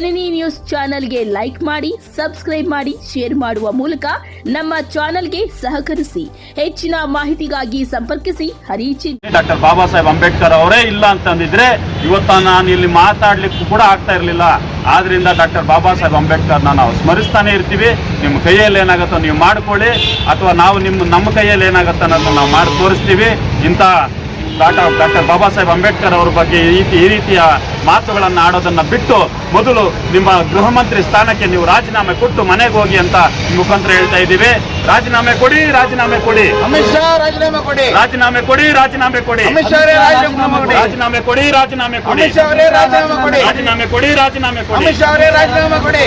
ಜನನಿ news ಚಾನೆಲ್ಗೆ like ಮಾಡಿ, subscribe ಮಾಡಿ, ಶೇರ್ ಮಾಡುವ ಮೂಲಕ ನಮ್ಮ ಚಾನೆಲ್ಗೆ ಸಹಕರಿಸಿ, ಹೆಚ್ಚಿನ ಮಾಹಿತಿಗಾಗಿ ಸಂಪರ್ಕಿಸಿ ಹರಿಚಿ ಡಾಕ್ಟರ್ ಬಾಬಾ ಸಾಹೇಬ್ ಅಂಬೇಡ್ಕರ್ ಅವರೇ ಇಲ್ಲ ಅಂತಂದಿದ್ರೆ ಇವತ್ತು ನಾನು ಇಲ್ಲಿ ಮಾತಾಡ್ಲಿಕ್ಕೂ ಕೂಡ ಆಗ್ತಾ ಇರಲಿಲ್ಲ. ಆದ್ರಿಂದ ಡಾಕ್ಟರ್ ಬಾಬಾ ಸಾಹೇಬ್ ಅಂಬೇಡ್ಕರ್ನ ನಾವು ಸ್ಮರಿಸ್ತಾನೆ ಇರ್ತೀವಿ. ನಿಮ್ಮ ಕೈಯಲ್ಲಿ ಏನಾಗುತ್ತೋ ನೀವು ಮಾಡ್ಕೊಳ್ಳಿ. ಅಥವಾ ನಾವು ನಿಮ್ಮ, ನಮ್ಮ ಕೈಯಲ್ಲಿ ಏನಾಗುತ್ತೋ ಅನ್ನೋದನ್ನ ನಾವು ಮಾಡಿ ತೋರಿಸ್ತೀವಿ. ಇಂಥ ಡಾಕ್ಟರ್ ಡಾಕ್ಟರ್ ಬಾಬಾ ಸಾಹೇಬ್ ಅಂಬೇಡ್ಕರ್ ಅವರ ಬಗ್ಗೆ ಈ ರೀತಿ ಈ ರೀತಿಯ ಮಾತುಗಳನ್ನು ಆಡೋದನ್ನ ಬಿಟ್ಟು ಮೊದಲು ನಿಮ್ಮ ಗೃಹ ಮಂತ್ರಿ ಸ್ಥಾನಕ್ಕೆ ನೀವು ರಾಜೀನಾಮೆ ಕೊಟ್ಟು ಮನೆಗೆ ಹೋಗಿ ಅಂತ ಮುಖಾಂತರ ಹೇಳ್ತಾ ಇದ್ದೀವಿ. ರಾಜೀನಾಮೆ ಕೊಡಿ ರಾಜೀನಾಮೆ ಕೊಡಿ. ಅಮಿತ್ ಶಾ ರಾಜೀನಾಮೆ ಕೊಡಿ. ರಾಜೀನಾಮೆ ಕೊಡಿ ರಾಜೀನಾಮೆ ಕೊಡಿ. ಅಮಿತ್ ಶಾ ರಾಜೀನಾಮೆ ಕೊಡಿ. ರಾಜೀನಾಮೆ ಕೊಡಿ ರಾಜೀನಾಮೆ ಕೊಡಿ. ರಾಜೀನಾಮೆ ಕೊಡಿ. ರಾಜೀನಾಮೆ ಕೊಡಿ ಅಮಿತ್ ಶಾ ರಾಜೀನಾಮೆ ಕೊಡಿ.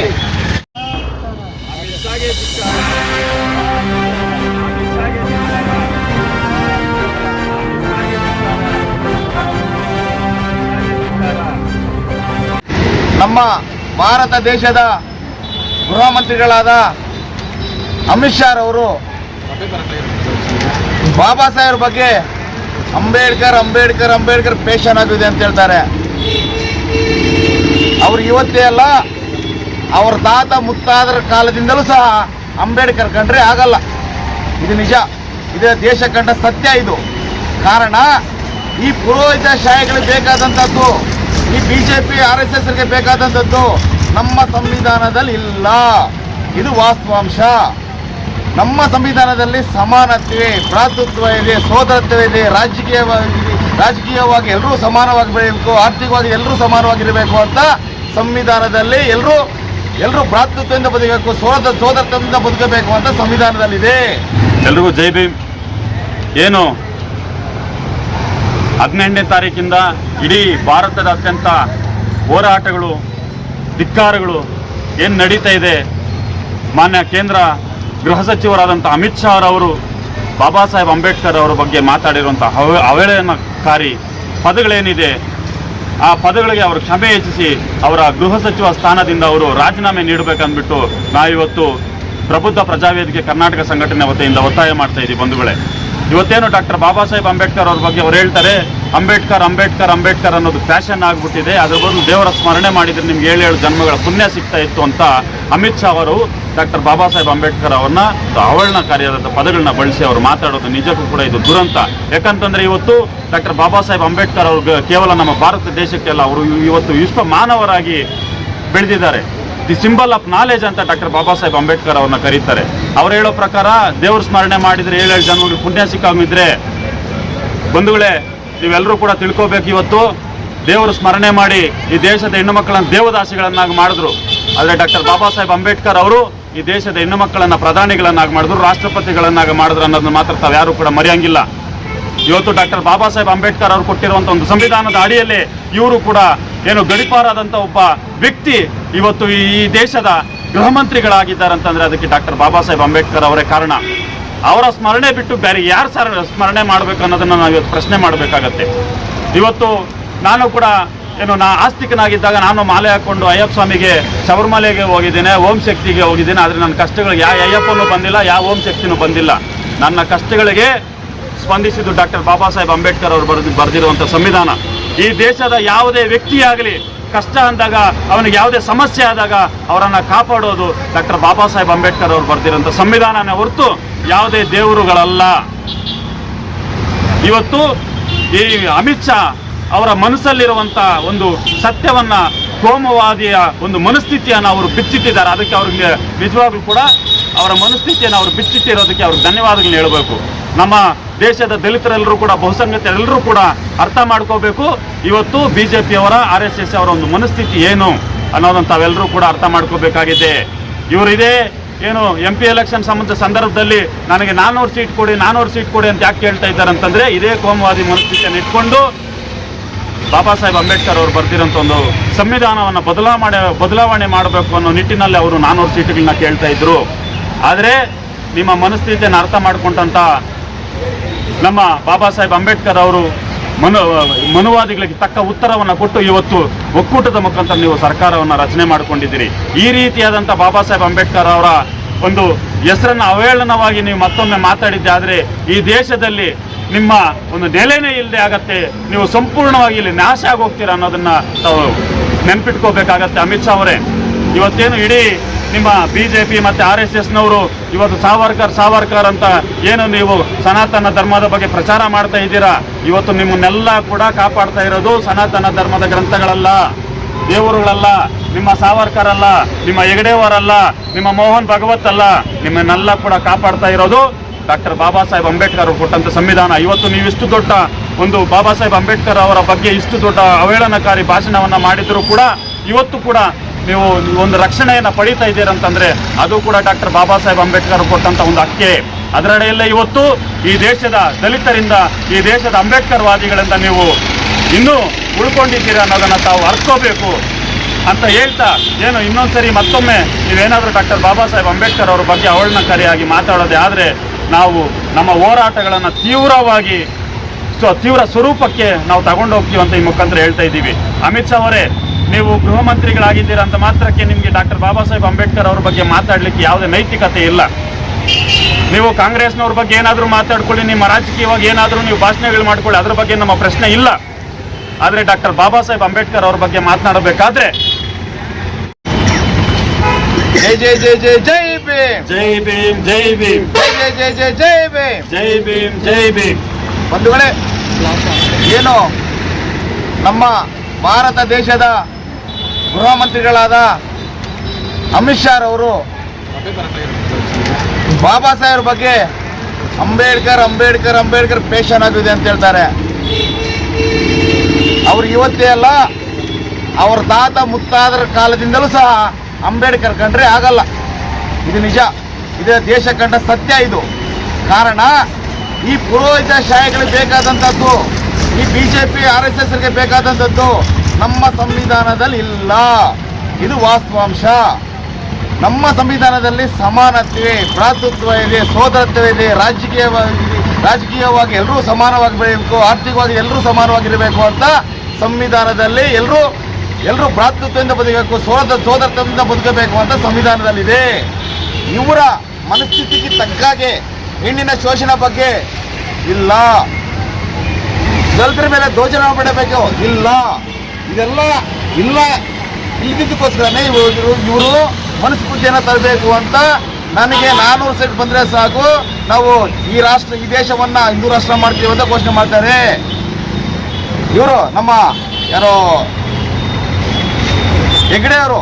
ನಮ್ಮ ಭಾರತ ದೇಶದ ಗೃಹ ಮಂತ್ರಿಗಳಾದ ಅಮಿತ್ ಶಾ ಅವರು ಬಾಬಾ ಸಾಹೇಬ್ರ ಬಗ್ಗೆ ಅಂಬೇಡ್ಕರ್ ಅಂಬೇಡ್ಕರ್ ಅಂಬೇಡ್ಕರ್ ಪೇಷನ್ ಆಗಿದೆ ಅಂತ ಹೇಳ್ತಾರೆ. ಅವ್ರು ಇವತ್ತೇ ಅಲ್ಲ, ಅವ್ರ ತಾತ ಮುತ್ತಾದರ ಕಾಲದಿಂದಲೂ ಸಹ ಅಂಬೇಡ್ಕರ್ ಕಂಡ್ರೆ ಆಗಲ್ಲ. ಇದು ನಿಜ. ಇದೇ ದೇಶ ಕಂಡ ಸತ್ಯ ಇದು. ಕಾರಣ ಈ ಪುರೋಹಿತ ಶಾಹಿಗಳಿಗೆ ಬೇಕಾದಂಥದ್ದು ಈ B J P R S ಎಸ್ಗೆ ಬೇಕಾದಂಥದ್ದು ನಮ್ಮ ಸಂವಿಧಾನದಲ್ಲಿ ಇಲ್ಲ. ಇದು ವಾಸ್ತವಾಂಶ. ನಮ್ಮ ಸಂವಿಧಾನದಲ್ಲಿ ಸಮಾನತೆ ಭ್ರಾತೃತ್ವ ಇದೆ ಸೋದರತ್ವ ಇದೆ, ರಾಜಕೀಯವಾಗಿ ರಾಜಕೀಯವಾಗಿ ಎಲ್ಲರೂ ಸಮಾನವಾಗಿ ಬೆಳೆಯಬೇಕು, ಆರ್ಥಿಕವಾಗಿ ಎಲ್ಲರೂ ಸಮಾನವಾಗಿರಬೇಕು ಅಂತ ಸಂವಿಧಾನದಲ್ಲಿ ಎಲ್ಲರೂ ಎಲ್ಲರೂ ಭ್ರಾತೃತ್ವದಿಂದ ಬದುಕಬೇಕು ಸೋದ ಸೋದರತ್ವದಿಂದ ಬದುಕಬೇಕು ಅಂತ ಸಂವಿಧಾನದಲ್ಲಿದೆ. ಎಲ್ರಿಗೂ ಜೈ ಭೀಮ್. ಏನು? ಹದಿನೆಂಟನೇ ತಾರೀಕಿಂದ ಇಡೀ ಭಾರತದ ಅತ್ಯಂತ ಹೋರಾಟಗಳು, ಧಿಕ್ಕಾರಗಳು ಏನು ನಡೀತಾ ಇದೆ? ಮಾನ್ಯ ಕೇಂದ್ರ ಗೃಹ ಸಚಿವರಾದಂಥ ಅಮಿತ್ ಶಾ ಅವರು ಬಾಬಾ ಸಾಹೇಬ್ ಅಂಬೇಡ್ಕರ್ ಅವರ ಬಗ್ಗೆ ಮಾತಾಡಿರುವಂಥ ಅವ ಅವಹೇಳನಕಾರಿ ಪದಗಳೇನಿದೆ? ಆ ಪದಗಳಿಗೆ ಅವರು ಕ್ಷಮೆ ಹೆಚ್ಚಿಸಿ ಅವರ ಗೃಹ ಸಚಿವ ಸ್ಥಾನದಿಂದ ಅವರು ರಾಜೀನಾಮೆ ನೀಡಬೇಕಂದ್ಬಿಟ್ಟು ನಾವಿವತ್ತು ಪ್ರಬುದ್ಧ ಪ್ರಜಾವೇದಿಕೆ ಕರ್ನಾಟಕ ಸಂಘಟನೆ ವತಿಯಿಂದ ಒತ್ತಾಯ ಮಾಡ್ತಾ ಇದ್ದೀವಿ ಬಂಧುಗಳೇ. ಇವತ್ತೇನು ಡಾಕ್ಟರ್ ಬಾಬಾ ಸಾಹೇಬ್ ಅಂಬೇಡ್ಕರ್ ಅವ್ರ ಬಗ್ಗೆ ಅವ್ರು ಹೇಳ್ತಾರೆ, ಅಂಬೇಡ್ಕರ್ ಅಂಬೇಡ್ಕರ್ ಅಂಬೇಡ್ಕರ್ ಅನ್ನೋದು ಫ್ಯಾಷನ್ ಆಗಿಬಿಟ್ಟಿದೆ, ಅದ್ರ ಬದಲು ದೇವರ ಸ್ಮರಣೆ ಮಾಡಿದ್ರೆ ನಿಮ್ಗೆ ಏಳು ಏಳು ಜನ್ಮಗಳ ಪುಣ್ಯ ಸಿಗ್ತಾ ಇತ್ತು ಅಂತ ಅಮಿತ್ ಶಾ ಅವರು ಡಾಕ್ಟರ್ ಬಾಬಾ ಸಾಹೇಬ್ ಅಂಬೇಡ್ಕರ್ ಅವ್ರನ್ನ ಅವಹೇಳನಕಾರಿಯಾದಂಥ ಪದಗಳನ್ನ ಬಳಸಿ ಅವರು ಮಾತಾಡೋದು ನಿಜಕ್ಕೂ ಕೂಡ ಇದು ದುರಂತ. ಯಾಕಂತಂದ್ರೆ ಇವತ್ತು ಡಾಕ್ಟರ್ ಬಾಬಾ ಸಾಹೇಬ್ ಅಂಬೇಡ್ಕರ್ ಅವ್ರಿಗೆ ಕೇವಲ ನಮ್ಮ ಭಾರತ ದೇಶಕ್ಕೆಲ್ಲ ಅವರು ಇವತ್ತು ವಿಶ್ವ ಮಾನವರಾಗಿ ಬೆಳೆದಿದ್ದಾರೆ. ದಿ ಸಿಂಬಲ್ ಆಫ್ ನಾಲೆಜ್ ಅಂತ ಡಾಕ್ಟರ್ ಬಾಬಾ ಸಾಹೇಬ್ ಅಂಬೇಡ್ಕರ್ ಅವ್ರನ್ನ ಕರೀತಾರೆ. ಅವ್ರು ಹೇಳೋ ಪ್ರಕಾರ ದೇವ್ರ ಸ್ಮರಣೆ ಮಾಡಿದ್ರೆ ಏಳೇಳು ಜನ್ಮಗಳು ಪುಣ್ಯ ಸಿಕ್ಕಾಗಿದ್ರೆ ಬಂಧುಗಳೇ ನೀವೆಲ್ಲರೂ ಕೂಡ ತಿಳ್ಕೋಬೇಕು ಇವತ್ತು. ದೇವರು ಸ್ಮರಣೆ ಮಾಡಿ ಈ ದೇಶದ ಹೆಣ್ಣು ಮಕ್ಕಳನ್ನ ದೇವದಾಸಿಗಳನ್ನಾಗಿ ಮಾಡಿದ್ರು. ಆದರೆ ಡಾಕ್ಟರ್ ಬಾಬಾ ಸಾಹೇಬ್ ಅಂಬೇಡ್ಕರ್ ಅವರು ಈ ದೇಶದ ಹೆಣ್ಣು ಮಕ್ಕಳನ್ನ ಪ್ರಧಾನಿಗಳನ್ನಾಗಿ ಮಾಡಿದ್ರು, ರಾಷ್ಟ್ರಪತಿಗಳನ್ನಾಗಿ ಮಾಡಿದ್ರು ಅನ್ನೋದನ್ನ ಮಾತ್ರ ತಾವು ಯಾರು ಕೂಡ ಮರೆಯಂಗಿಲ್ಲ. ಇವತ್ತು ಡಾಕ್ಟರ್ ಬಾಬಾ ಸಾಹೇಬ್ ಅಂಬೇಡ್ಕರ್ ಅವರು ಕೊಟ್ಟಿರುವಂಥ ಒಂದು ಸಂವಿಧಾನದ ಅಡಿಯಲ್ಲಿ ಇವರು ಕೂಡ ಏನು ಗಡಿಪಾರಾದಂಥ ಒಬ್ಬ ವ್ಯಕ್ತಿ ಇವತ್ತು ಈ ದೇಶದ ಗೃಹ ಮಂತ್ರಿಗಳಾಗಿದ್ದಾರೆ ಅಂತಂದ್ರೆ ಅದಕ್ಕೆ ಡಾಕ್ಟರ್ ಬಾಬಾ ಸಾಹೇಬ್ ಅಂಬೇಡ್ಕರ್ ಅವರೇ ಕಾರಣ. ಅವರ ಸ್ಮರಣೆ ಬಿಟ್ಟು ಬೇರೆ ಯಾರು ಸರ್ ಸ್ಮರಣೆ ಮಾಡಬೇಕು ಅನ್ನೋದನ್ನ ನಾವು ಇವತ್ತು ಪ್ರಶ್ನೆ ಮಾಡಬೇಕಾಗತ್ತೆ. ಇವತ್ತು ನಾನು ಕೂಡ ಏನು ನಾ ಆಸ್ತಿಕನಾಗಿದ್ದಾಗ ನಾನು ಮಾಲೆ ಹಾಕೊಂಡು ಅಯ್ಯಪ್ಪ ಸ್ವಾಮಿಗೆ ಶಬರಿಮಲೆಗೆ ಹೋಗಿದ್ದೇನೆ, ಓಂ ಶಕ್ತಿಗೆ ಹೋಗಿದ್ದೇನೆ, ಆದರೆ ನನ್ನ ಕಷ್ಟಗಳಿಗೆ ಯಾವ ಅಯ್ಯಪ್ಪನೂ ಬಂದಿಲ್ಲ ಯಾವ ಓಂ ಶಕ್ತಿನೂ ಬಂದಿಲ್ಲ. ನನ್ನ ಕಷ್ಟಗಳಿಗೆ ಸ್ಪಂದಿಸಿದ್ದು ಡಾಕ್ಟರ್ ಬಾಬಾ ಸಾಹೇಬ್ ಅಂಬೇಡ್ಕರ್ ಅವರು ಬರೆದು ಬರೆದಿರುವಂಥ ಸಂವಿಧಾನ. ಈ ದೇಶದ ಯಾವುದೇ ವ್ಯಕ್ತಿಯಾಗಲಿ ಕಷ್ಟ ಅಂದಾಗ, ಅವನಿಗೆ ಯಾವುದೇ ಸಮಸ್ಯೆ ಆದಾಗ ಅವರನ್ನು ಕಾಪಾಡೋದು ಡಾಕ್ಟರ್ ಬಾಬಾ ಸಾಹೇಬ್ ಅಂಬೇಡ್ಕರ್ ಅವರು ಬರೆದಿರೋಂಥ ಸಂವಿಧಾನನೇ ಹೊರತು ಯಾವುದೇ ದೇವರುಗಳಲ್ಲ. ಇವತ್ತು ಈ ಅಮಿತ್ ಶಾ ಅವರ ಮನಸ್ಸಲ್ಲಿರುವಂಥ ಒಂದು ಸತ್ಯವನ್ನ ಕೋಮವಾದಿಯ ಒಂದು ಮನಸ್ಥಿತಿಯನ್ನು ಅವರು ಬಿಚ್ಚಿಟ್ಟಿದ್ದಾರೆ. ಅದಕ್ಕೆ ಅವ್ರಿಗೆ ನಿಜವಾಗ್ಲೂ ಕೂಡ ಅವರ ಮನಸ್ಥಿತಿಯನ್ನು ಅವರು ಬಿಚ್ಚಿಟ್ಟಿರೋದಕ್ಕೆ ಅವ್ರಿಗೆ ಧನ್ಯವಾದಗಳನ್ನ ಹೇಳಬೇಕು. ನಮ್ಮ ದೇಶದ ದಲಿತರೆಲ್ಲರೂ ಕೂಡ, ಬಹುಸಂಖ್ಯಾತರೆಲ್ಲರೂ ಕೂಡ ಅರ್ಥ ಮಾಡ್ಕೋಬೇಕು. ಇವತ್ತು ಬಿ ಜೆ ಪಿಯವರ ಆರ್ ಎಸ್ ಎಸ್ ಅವರ ಒಂದು ಮನಸ್ಥಿತಿ ಏನು ಅನ್ನೋದನ್ನು ಕೂಡ ಅರ್ಥ ಮಾಡ್ಕೋಬೇಕಾಗಿದೆ. ಇವರಿದೇ ಏನು ಎಂ ಪಿ ಎಲೆಕ್ಷನ್ ಸಂಬಂಧ ಸಂದರ್ಭದಲ್ಲಿ ನನಗೆ ನಾನ್ನೂರು ಸೀಟ್ ಕೊಡಿ ನಾನ್ನೂರು ಸೀಟ್ ಕೊಡಿ ಅಂತ ಯಾಕೆ ಕೇಳ್ತಾ ಇದ್ದಾರೆ ಅಂತಂದರೆ, ಇದೇ ಕೋಮುವಾದಿ ಮನಸ್ಥಿತಿಯನ್ನು ಇಟ್ಕೊಂಡು ಬಾಬಾ ಸಾಹೇಬ್ ಅಂಬೇಡ್ಕರ್ ಅವರು ಬರೆದಿರೋಂಥ ಒಂದು ಸಂವಿಧಾನವನ್ನು ಬದಲಾವಣೆ ಬದಲಾವಣೆ ಮಾಡಬೇಕು ಅನ್ನೋ ನಿಟ್ಟಿನಲ್ಲಿ ಅವರು ನಾನ್ನೂರು ಸೀಟುಗಳನ್ನ ಕೇಳ್ತಾ ಇದ್ರು. ಆದರೆ ನಿಮ್ಮ ಮನಸ್ಥಿತಿಯನ್ನು ಅರ್ಥ ಮಾಡಿಕೊಂಡಂಥ ನಮ್ಮ ಬಾಬಾ ಸಾಹೇಬ್ ಅಂಬೇಡ್ಕರ್ ಅವರು ಮನು, ಮನುವಾದಿಗಳಿಗೆ ತಕ್ಕ ಉತ್ತರವನ್ನು ಕೊಟ್ಟು ಇವತ್ತು ಒಕ್ಕೂಟದ ಮುಖಾಂತರ ನೀವು ಸರ್ಕಾರವನ್ನು ರಚನೆ ಮಾಡಿಕೊಂಡಿದ್ದೀರಿ. ಈ ರೀತಿಯಾದಂಥ ಬಾಬಾ ಸಾಹೇಬ್ ಅಂಬೇಡ್ಕರ್ ಅವರ ಒಂದು ಹೆಸರನ್ನು ಅವಹೇಳನವಾಗಿ ನೀವು ಮತ್ತೊಮ್ಮೆ ಮಾತಾಡಿದ್ದೆ ಆದರೆ ಈ ದೇಶದಲ್ಲಿ ನಿಮ್ಮ ಒಂದು ನೆಲೆನೇ ಇಲ್ಲದೆ ಆಗತ್ತೆ, ನೀವು ಸಂಪೂರ್ಣವಾಗಿ ಇಲ್ಲಿ ನಾಶ ಆಗೋಗ್ತೀರಾ ಅನ್ನೋದನ್ನು ತಾವು ನೆನ್ಪಿಟ್ಕೋಬೇಕಾಗತ್ತೆ. ಅಮಿತ್ ಶಾ ಅವರೇ, ಇವತ್ತೇನು ಇಡೀ ನಿಮ್ಮ ಬಿ ಜೆ ಪಿ ಮತ್ತು ಆರ್ ಎಸ್ ಎಸ್ನವರು ಇವತ್ತು ಸಾವರ್ಕರ್ ಸಾವರ್ಕರ್ ಅಂತ ಏನು ನೀವು ಸನಾತನ ಧರ್ಮದ ಬಗ್ಗೆ ಪ್ರಚಾರ ಮಾಡ್ತಾ ಇದ್ದೀರಾ? ಇವತ್ತು ನಿಮ್ಮನ್ನೆಲ್ಲ ಕೂಡ ಕಾಪಾಡ್ತಾ ಇರೋದು ಸನಾತನ ಧರ್ಮದ ಗ್ರಂಥಗಳಲ್ಲ. ದೇವರುಗಳಲ್ಲ, ನಿಮ್ಮ ಸಾವರ್ಕರ್ ಅಲ್ಲ ನಿಮ್ಮ ಹೆಗಡೆಯವರಲ್ಲ, ನಿಮ್ಮ ಮೋಹನ್ ಭಗವತ್ ಅಲ್ಲ. ನಿಮ್ಮನ್ನೆಲ್ಲ ಕೂಡ ಕಾಪಾಡ್ತಾ ಇರೋದು ಡಾಕ್ಟರ್ ಬಾಬಾ ಸಾಹೇಬ್ ಅಂಬೇಡ್ಕರ್ ಕೊಟ್ಟಂತ ಸಂವಿಧಾನ. ಇವತ್ತು ನೀವು ಇಷ್ಟು ದೊಡ್ಡ ಒಂದು ಬಾಬಾ ಸಾಹೇಬ್ ಅಂಬೇಡ್ಕರ್ ಅವರ ಬಗ್ಗೆ ಇಷ್ಟು ದೊಡ್ಡ ಅವಹೇಳನಕಾರಿ ಭಾಷಣವನ್ನ ಮಾಡಿದರೂ ಕೂಡ ಇವತ್ತು ಕೂಡ ನೀವು ಒಂದು ರಕ್ಷಣೆಯನ್ನು ಪಡೀತಾ ಇದ್ದೀರಂತಂದ್ರೆ ಅದು ಕೂಡ ಡಾಕ್ಟರ್ ಬಾಬಾ ಸಾಹೇಬ್ ಅಂಬೇಡ್ಕರ್ ಕೊಟ್ಟಂಥ ಒಂದು ಹಕ್ಕೆ. ಅದರಡೆಯಲ್ಲೇ ಇವತ್ತು ಈ ದೇಶದ ದಲಿತರಿಂದ, ಈ ದೇಶದ ಅಂಬೇಡ್ಕರ್ ವಾದಿಗಳಿಂದ ನೀವು ಇನ್ನೂ ಉಳ್ಕೊಂಡಿದ್ದೀರಾ ಅನ್ನೋದನ್ನ ತಾವು ಅರ್ಕೋಬೇಕು ಅಂತ ಹೇಳ್ತಾ ಏನು ಇನ್ನೊಂದ್ಸರಿ ಮತ್ತೊಮ್ಮೆ ನೀವೇನಾದರೂ ಡಾಕ್ಟರ್ ಬಾಬಾ ಸಾಹೇಬ್ ಅಂಬೇಡ್ಕರ್ ಅವರ ಬಗ್ಗೆ ಅವಳನಕಾರಿಯಾಗಿ ಮಾತಾಡೋದೇ ಆದರೆ ನಾವು ನಮ್ಮ ಹೋರಾಟಗಳನ್ನು ತೀವ್ರವಾಗಿ ತೀವ್ರ ಸ್ವರೂಪಕ್ಕೆ ನಾವು ತಗೊಂಡು ಹೋಗ್ತೀವಿ ಅಂತ ಈ ಮುಖಾಂತರ ಹೇಳ್ತಾ ಇದ್ದೀವಿ. ಅಮಿತ್ ಶಾ ಅವರೇ ನೀವು ಗೃಹ ಮಂತ್ರಿಗಳಾಗಿದ್ದೀರಾ ಅಂತ ಮಾತ್ರಕ್ಕೆ ನಿಮಗೆ ಡಾಕ್ಟರ್ ಬಾಬಾ ಸಾಹೇಬ್ ಅಂಬೇಡ್ಕರ್ ಅವ್ರ ಬಗ್ಗೆ ಮಾತಾಡಲಿಕ್ಕೆ ಯಾವುದೇ ನೈತಿಕತೆ ಇಲ್ಲ. ನೀವು ಕಾಂಗ್ರೆಸ್ನವ್ರ ಬಗ್ಗೆ ಏನಾದರೂ ಮಾತಾಡ್ಕೊಳ್ಳಿ ನಿಮ್ಮ ರಾಜಕೀಯವಾಗಿ ಏನಾದರೂ ನೀವು ಭಾಷಣಗಳು ಮಾಡ್ಕೊಳ್ಳಿ ಅದ್ರ ಬಗ್ಗೆ ನಮ್ಮ ಪ್ರಶ್ನೆ ಇಲ್ಲ. ಆದರೆ ಡಾಕ್ಟರ್ ಬಾಬಾ ಸಾಹೇಬ್ ಅಂಬೇಡ್ಕರ್ ಅವ್ರ ಬಗ್ಗೆ ಮಾತನಾಡಬೇಕಾದ್ರೆ ಜೈ ಜೈ ಜೈ ಜೈ ಜೈ ಭೀಮ್! ಜೈ ಭೀಮ್ ಜೈ ಭೀಮ್! ಜೈ ಜೈ ಜೈ ಜೈ ಜೈ ಭೀಮ್! ಜೈ ಭೀಮ್ ಜೈ ಭೀಮ್! ಬಂಧುಗಳೇ ಏನು ನಮ್ಮ ಭಾರತ ದೇಶದ ಗೃಹ ಮಂತ್ರಿಗಳಾದ ಅಮಿತ್ ಶಾ ಅವರು ಬಾಬಾ ಸಾಹೇಬ್ರ ಬಗ್ಗೆ ಅಂಬೇಡ್ಕರ್ ಅಂಬೇಡ್ಕರ್ ಅಂಬೇಡ್ಕರ್ ಪೇಷನ್ ಆಗಿದೆ ಅಂತ ಹೇಳ್ತಾರೆ. ಅವ್ರು ಇವತ್ತೇ ಅಲ್ಲ, ಅವ್ರ ತಾತ ಮುತ್ತಾದರ ಕಾಲದಿಂದಲೂ ಸಹ ಅಂಬೇಡ್ಕರ್ ಕಂಡ್ರೆ ಆಗಲ್ಲ. ಇದು ನಿಜ. ಇದೇ ದೇಶ ಕಂಡ ಸತ್ಯ ಇದು. ಕಾರಣ, ಈ ಪುರೋಹಿತ ಶಾಹಿಗಳಿಗೆ ಬೇಕಾದಂಥದ್ದು, ಈ B J P R S ಎಸ್ಗೆ ಬೇಕಾದಂಥದ್ದು ನಮ್ಮ ಸಂವಿಧಾನದಲ್ಲಿ ಇಲ್ಲ. ಇದು ವಾಸ್ತವಾಂಶ. ನಮ್ಮ ಸಂವಿಧಾನದಲ್ಲಿ ಸಮಾನತೆ, ಭ್ರಾತೃತ್ವ ಇದೆ ಸೋದರತ್ವ ಇದೆ, ರಾಜಕೀಯವಾಗಿ ರಾಜಕೀಯವಾಗಿ ಎಲ್ಲರೂ ಸಮಾನವಾಗಿ ಬೆಳೀಬೇಕು ಆರ್ಥಿಕವಾಗಿ ಎಲ್ಲರೂ ಸಮಾನವಾಗಿರಬೇಕು ಅಂತ ಸಂವಿಧಾನದಲ್ಲಿ ಎಲ್ಲರೂ ಎಲ್ಲರೂ ಭ್ರಾತೃತ್ವದಿಂದ ಬದುಕಬೇಕು ಸೋದ ಸೋದರತ್ವದಿಂದ ಬದುಕಬೇಕು ಅಂತ ಸಂವಿಧಾನದಲ್ಲಿದೆ. ಇವರ ಮನಸ್ಥಿತಿಗೆ ತಕ್ಕಾಗೆ ಹೆಣ್ಣಿನ ಶೋಷಣೆ ಬಗ್ಗೆ ಇಲ್ಲ. ದಲಿತರ ಮೇಲೆ ದೋಚನೆ ಮಾಡಬೇಕು? ಇಲ್ಲ. ಇದೆಲ್ಲ ಇಲ್ಲ. ಇಲ್ದಿದ್ದಕ್ಕೋಸ್ಕರನೇ ಇವರು ಇವರು ಮನಸ್ಫೂರ್ತಿಯನ್ನು ತರಬೇಕು ಅಂತ ನನಗೆ ನಾನೂರು ಸೀಟ್ ಬಂದರೆ ಸಾಕು. ನಾವು ಈ ರಾಷ್ಟ್ರ ಈ ದೇಶವನ್ನು ಹಿಂದೂ ರಾಷ್ಟ್ರ ಮಾಡ್ತೀವಿ ಅಂತ ಘೋಷಣೆ ಮಾಡ್ತಾರೆ. ಇವರು ನಮ್ಮ ಯಾರೋ ಹೆಗ್ಡೆ ಅವರು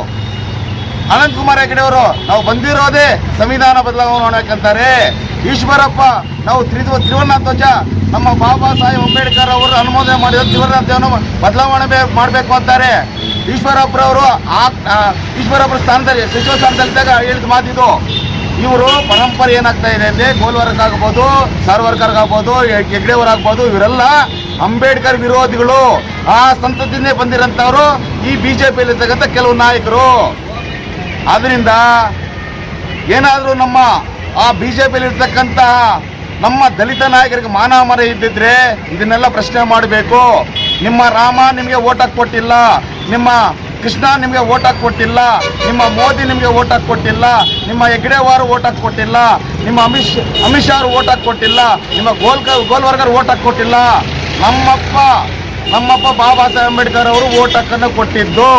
ಅನಂತ್ ಕುಮಾರ್ ಹೆಗಡೆ ಅವರು, ನಾವು ಬಂದಿರೋದೇ ಸಂವಿಧಾನ ಬದಲಾವಣೆ ಮಾಡಬೇಕಂತಾರೆ ಈಶ್ವರಪ್ಪ, ನಾವು ತ್ರಿಧ್ವ ತ್ರಿವರ್ಣ ಧ್ವಜ, ನಮ್ಮ ಬಾಬಾ ಸಾಹೇಬ್ ಅಂಬೇಡ್ಕರ್ ಅವರು ಅನುಮೋದನೆ ಮಾಡಿದ ತ್ರಿವರ್ಣ ಧ್ವಜವನ್ನು ಬದಲಾವಣೆ ಮಾಡಬೇಕು ಅಂತಾರೆ. ಈಶ್ವರಪ್ಪರವರು ಆ ಈಶ್ವರಪ್ಪರ ಸ್ಥಾನದಲ್ಲಿ, ಸಚಿವ ಸ್ಥಾನದಲ್ಲಿದ್ದಾಗ ಹೇಳಿದ ಮಾತಿದು, ಇವರು ಪರಂಪರೆ ಏನಾಗ್ತಾ ಇದೆ ಅಂದರೆ ಗೋಲ್ವರ್ಕ್ ಆಗ್ಬೋದು ಆಗ್ಬೋದು ಇವರೆಲ್ಲ ಅಂಬೇಡ್ಕರ್ ವಿರೋಧಿಗಳು. ಆ ಸಂತತಿನೇ ಬಂದಿರಂತವರು ಈ ಬಿ ಜೆ ಪಿಯಲ್ಲಿರ್ತಕ್ಕಂಥ ಕೆಲವು ನಾಯಕರು. ಆದ್ರಿಂದ ಏನಾದರೂ ನಮ್ಮ ಆ ಬಿ ಜೆ ಪಿಯಲ್ಲಿರ್ತಕ್ಕಂತಹ ನಮ್ಮ ದಲಿತ ನಾಯಕರಿಗೆ ಮಾನ ಮರ ಇದ್ದಿದ್ರೆ ಇದನ್ನೆಲ್ಲ ಪ್ರಶ್ನೆ ಮಾಡಬೇಕು. ನಿಮ್ಮ ರಾಮ ನಿಮಗೆ ಓಟ್ ಹಾಕಿ ಕೊಟ್ಟಿಲ್ಲ, ನಿಮ್ಮ ಕೃಷ್ಣ ನಿಮಗೆ ಓಟ್ ಹಾಕಿ ಕೊಟ್ಟಿಲ್ಲ, ನಿಮ್ಮ ಮೋದಿ ನಿಮಗೆ ಓಟ್ ಹಾಕಿ ಕೊಟ್ಟಿಲ್ಲ, ನಿಮ್ಮ ಹೆಗ್ಡೆವಾರು ಓಟ್ ಹಾಕಿ ಕೊಟ್ಟಿಲ್ಲ, ನಿಮ್ಮ ಅಮಿತ್ ಅಮಿತ್ ಶಾ ಅವರು ಓಟ್ ಹಾಕಿ ಕೊಟ್ಟಿಲ್ಲ, ನಿಮ್ಮ ಗೋಲ್ಕ, ಗೋಲ್ವರ್ಗರ್ ಓಟ್ ಹಾಕಿ ಕೊಟ್ಟಿಲ್ಲ. ನಮ್ಮಪ್ಪ ನಮ್ಮಪ್ಪ ಬಾಬಾ ಸಾಹೇಬ್ ಅಂಬೇಡ್ಕರ್ ಅವರು ಓಟ್ ಹಕ್ಕನ್ನು ಕೊಟ್ಟಿದ್ದು.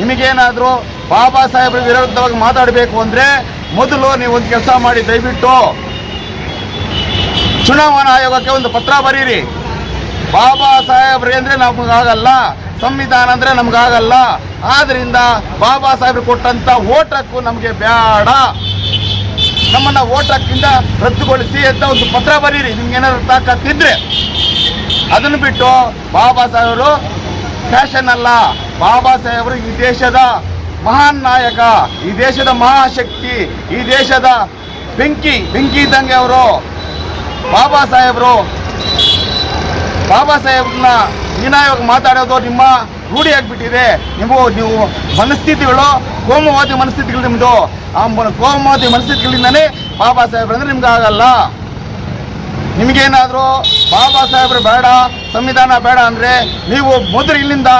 ನಿಮಗೇನಾದರೂ ಬಾಬಾ ಸಾಹೇಬ್ರ ವಿರುದ್ಧವಾಗಿ ಮಾತಾಡಬೇಕು ಅಂದರೆ ಮೊದಲು ನೀವು ಒಂದು ಕೆಲಸ ಮಾಡಿ, ದಯವಿಟ್ಟು ಚುನಾವಣಾ ಆಯೋಗಕ್ಕೆ ಒಂದು ಪತ್ರ ಬರೀರಿ. ಬಾಬಾ ಸಾಹೇಬ್ರಿ ಅಂದರೆ ನಮಗಾಗಲ್ಲ, ಸಂವಿಧಾನ ಅಂದರೆ ನಮಗಾಗಲ್ಲ. ಆದ್ದರಿಂದ ಬಾಬಾ ಸಾಹೇಬ್ರು ಕೊಟ್ಟಂತ ಓಟಕ್ಕೂ ನಮಗೆ ಬೇಡ ನಮ್ಮನ್ನ ಹಕ್ಕಿಂದ ರದ್ದುಗೊಳಿಸಿ ಅಂತ ಒಂದು ಪತ್ರ ಬರೀರಿ. ನಿಮ್ಗೆ ಏನಾದ್ರು ತಾಕತ್ತಿದ್ರೆ. ಅದನ್ನು ಬಿಟ್ಟು ಬಾಬಾ ಸಾಹೇಬರು ಫ್ಯಾಷನ್ ಅಲ್ಲ. ಬಾಬಾ ಸಾಹೇಬರು ಈ ದೇಶದ ಮಹಾನ್ ನಾಯಕ, ಈ ದೇಶದ ಮಹಾಶಕ್ತಿ, ಈ ದೇಶದ ಬೆಂಕಿ ಬೆಂಕಿ ಇದ್ದಂಗೆ ಅವರು ಬಾಬಾ ಸಾಹೇಬರು. ಬಾಬಾ ಸಾಹೇಬ್ನ ಹೀನಾಯವಾಗಿ ಮಾತಾಡೋದು ನಿಮ್ಮ ರೂಢಿ ಆಗಿಬಿಟ್ಟಿದೆ. ನೀವು ನೀವು ಮನಸ್ಥಿತಿಗಳು, ಕೋಮುವಾದಿ ಮನಸ್ಥಿತಿಗಳು ನಿಮ್ಮದು ಆ ಕೋಮುವಾದಿ ಮನಸ್ಥಿತಿಗಳಿಂದನೇ ಬಾಬಾ ಸಾಹೇಬ್ರಂದ್ರೆ ನಿಮ್ಗೆ ಆಗಲ್ಲ. ನಿಮಗೇನಾದರೂ ಬಾಬಾ ಸಾಹೇಬ್ರು ಬೇಡ, ಸಂವಿಧಾನ ಬೇಡ ಅಂದರೆ ನೀವು ಮೊದಲು ಇಲ್ಲಿಂದ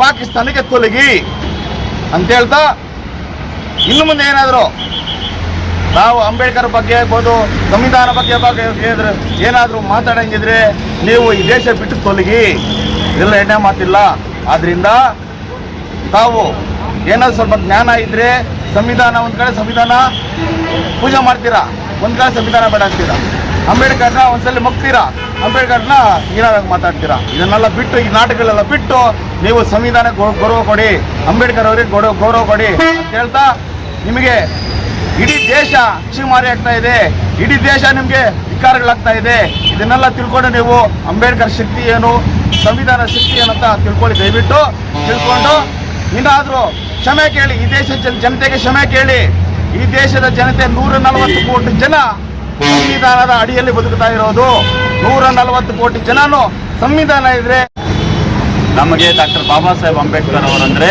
ಪಾಕಿಸ್ತಾನಕ್ಕೆ ತೊಲಗಿ. ಅಂತ ಹೇಳ್ತಾ ಇನ್ನು ಮುಂದೆ ಏನಾದರೂ ನಾವು ಅಂಬೇಡ್ಕರ್ ಬಗ್ಗೆ ಆಗ್ಬೋದು, ಸಂವಿಧಾನ ಬಗ್ಗೆ ಬಗ್ಗೆ ಏನಾದ್ರು ಮಾತಾಡಂಗಿದ್ರೆ ನೀವು ಈ ದೇಶ ಬಿಟ್ಟು ತೊಲಗಿ. ಇದೆಲ್ಲ ಎಣ್ಣೆ ಮಾತಿಲ್ಲ. ಆದ್ರಿಂದ ತಾವು ಏನಾದ್ರು ಸ್ವಲ್ಪ ಜ್ಞಾನ ಇದ್ರೆ ಸಂವಿಧಾನ, ಒಂದ್ ಕಡೆ ಸಂವಿಧಾನ ಪೂಜೆ ಮಾಡ್ತೀರಾ? ಒಂದ್ ಕಡೆ ಸಂವಿಧಾನ ಬೇಡ ಅಂತೀರಾ? ಅಂಬೇಡ್ಕರ್ನ ಒಂದ್ಸಲ ಮುಗ್ತೀರಾ? ಅಂಬೇಡ್ಕರ್ನ ಹೀನಾಗಿ ಮಾತಾಡ್ತೀರಾ? ಇದನ್ನೆಲ್ಲ ಬಿಟ್ಟು ಈ ನಾಟಕಗಳೆಲ್ಲ ಬಿಟ್ಟು ನೀವು ಸಂವಿಧಾನ ಗೌರವ ಕೊಡಿ. ಅಂಬೇಡ್ಕರ್ ಅವರಿಗೆ ಗೌರವ ಗೌರವ ಕೊಡಿ. ಅಂತ ಹೇಳ್ತಾ ನಿಮಗೆ ಇಡೀ ದೇಶ ಅಕ್ಷಿಮಾರಿ ಆಗ್ತಾ ಇದೆ. ಇಡೀ ದೇಶ ನಿಮಗೆ ವಿಕಾರಗಳಾಗ್ತಾ ಇದೆ. ಇದನ್ನೆಲ್ಲ ತಿಳ್ಕೊಂಡು ನೀವು ಅಂಬೇಡ್ಕರ್ ಶಕ್ತಿ ಏನು, ಸಂವಿಧಾನ ಶಕ್ತಿ ಏನಂತ ತಿಳ್ಕೊಳ್ಳಿ. ದಯವಿಟ್ಟು ತಿಳ್ಕೊಂಡು ಇನ್ನಾದರೂ ಕ್ಷಮೆ ಕೇಳಿ. ಈ ದೇಶದ ಜನ- ಜನತೆಗೆ ಕ್ಷಮೆ ಕೇಳಿ. ಈ ದೇಶದ ಜನತೆ ನೂರ ನಲವತ್ತು ಕೋಟಿ ಜನ ಸಂವಿಧಾನದ ಅಡಿಯಲ್ಲಿ ಬದುಕ್ತಾ ಇರೋದು ನೂರ ನಲವತ್ತು ಕೋಟಿ ಜನನು ಸಂವಿಧಾನ ಇದ್ರೆ. ನಮಗೆ ಡಾಕ್ಟರ್ ಬಾಬಾ ಸಾಹೇಬ್ ಅಂಬೇಡ್ಕರ್ ಅವರಂದ್ರೆ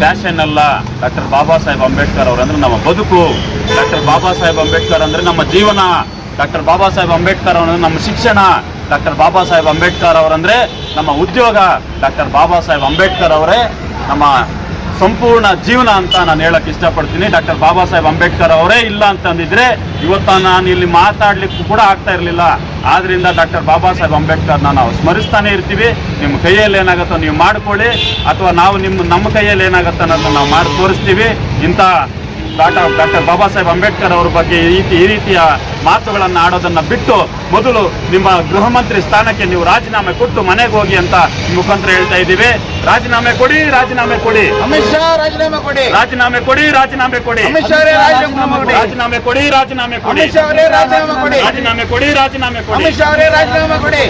ಫ್ಯಾಷನ್ ಅಲ್ಲ. ಡಾಕ್ಟರ್ ಬಾಬಾ ಸಾಹೇಬ್ ಅಂಬೇಡ್ಕರ್ ಅವರಂದ್ರೆ ನಮ್ಮ ಬದುಕು. ಡಾಕ್ಟರ್ ಬಾಬಾ ಸಾಹೇಬ್ ಅಂಬೇಡ್ಕರ್ ಅಂದ್ರೆ ನಮ್ಮ ಜೀವನ. ಡಾಕ್ಟರ್ ಬಾಬಾ ಸಾಹೇಬ್ ಅಂಬೇಡ್ಕರ್ ಅವರಂದ್ರೆ ನಮ್ಮ ಶಿಕ್ಷಣ. ಡಾಕ್ಟರ್ ಬಾಬಾ ಸಾಹೇಬ್ ಅಂಬೇಡ್ಕರ್ ಅವರಂದ್ರೆ ನಮ್ಮ ಉದ್ಯೋಗ. ಡಾಕ್ಟರ್ ಬಾಬಾ ಸಾಹೇಬ್ ಅಂಬೇಡ್ಕರ್ ಅವರೇ ನಮ್ಮ ಸಂಪೂರ್ಣ ಜೀವನ ಅಂತ ನಾನು ಹೇಳಕ್ ಇಷ್ಟಪಡ್ತೀನಿ. ಡಾಕ್ಟರ್ ಬಾಬಾ ಸಾಹೇಬ್ ಅಂಬೇಡ್ಕರ್ ಅವರೇ ಇಲ್ಲ ಅಂತಂದಿದ್ರೆ ಇವತ್ತ ನಾನು ಇಲ್ಲಿ ಮಾತಾಡ್ಲಿಕ್ಕೂ ಕೂಡ ಆಗ್ತಾ ಇರಲಿಲ್ಲ. ಆದ್ರಿಂದ ಡಾಕ್ಟರ್ ಬಾಬಾ ಸಾಹೇಬ್ ಅಂಬೇಡ್ಕರ್ನ ನಾವು ಸ್ಮರಿಸ್ತಾನೆ ಇರ್ತೀವಿ. ನಿಮ್ಮ ಕೈಯಲ್ಲಿ ಏನಾಗುತ್ತೋ ನೀವು ಮಾಡ್ಕೊಳ್ಳಿ. ಅಥವಾ ನಾವು ನಿಮ್ಮ, ನಮ್ಮ ಕೈಯಲ್ಲಿ ಏನಾಗುತ್ತೋ ಅನ್ನೋದನ್ನ ನಾವು ಮಾಡಿ ತೋರಿಸ್ತೀವಿ. ಇಂಥ ಡಾಕ್ಟರ್ ಡಾಕ್ಟರ್ ಬಾಬಾ ಸಾಹೇಬ್ ಅಂಬೇಡ್ಕರ್ ಅವರ ಬಗ್ಗೆ ಈ ರೀತಿ ಈ ರೀತಿಯ ಮಾತುಗಳನ್ನು ಆಡೋದನ್ನ ಬಿಟ್ಟು ಮೊದಲು ನಿಮ್ಮ ಗೃಹ ಮಂತ್ರಿ ಸ್ಥಾನಕ್ಕೆ ನೀವು ರಾಜೀನಾಮೆ ಕೊಟ್ಟು ಮನೆಗೆ ಹೋಗಿ ಅಂತ ಮುಖಾಂತರ ಹೇಳ್ತಾ ಇದ್ದೀವಿ. ರಾಜೀನಾಮೆ ಕೊಡಿ ರಾಜೀನಾಮೆ ಕೊಡಿ. ಅಮಿತ್ ಶಾ ರಾಜೀನಾಮೆ ಕೊಡಿ. ರಾಜೀನಾಮೆ ಕೊಡಿ ರಾಜೀನಾಮೆ ಕೊಡಿ. ರಾಜೀನಾಮೆ ಕೊಡಿ. ರಾಜೀನಾಮೆ ಕೊಡಿ ರಾಜೀನಾಮೆ ಕೊಡಿ. ರಾಜೀನಾಮೆ ಕೊಡಿ. ರಾಜೀನಾಮೆ ಕೊಡಿ ರಾಜೀನಾಮೆ ಕೊಡಿ.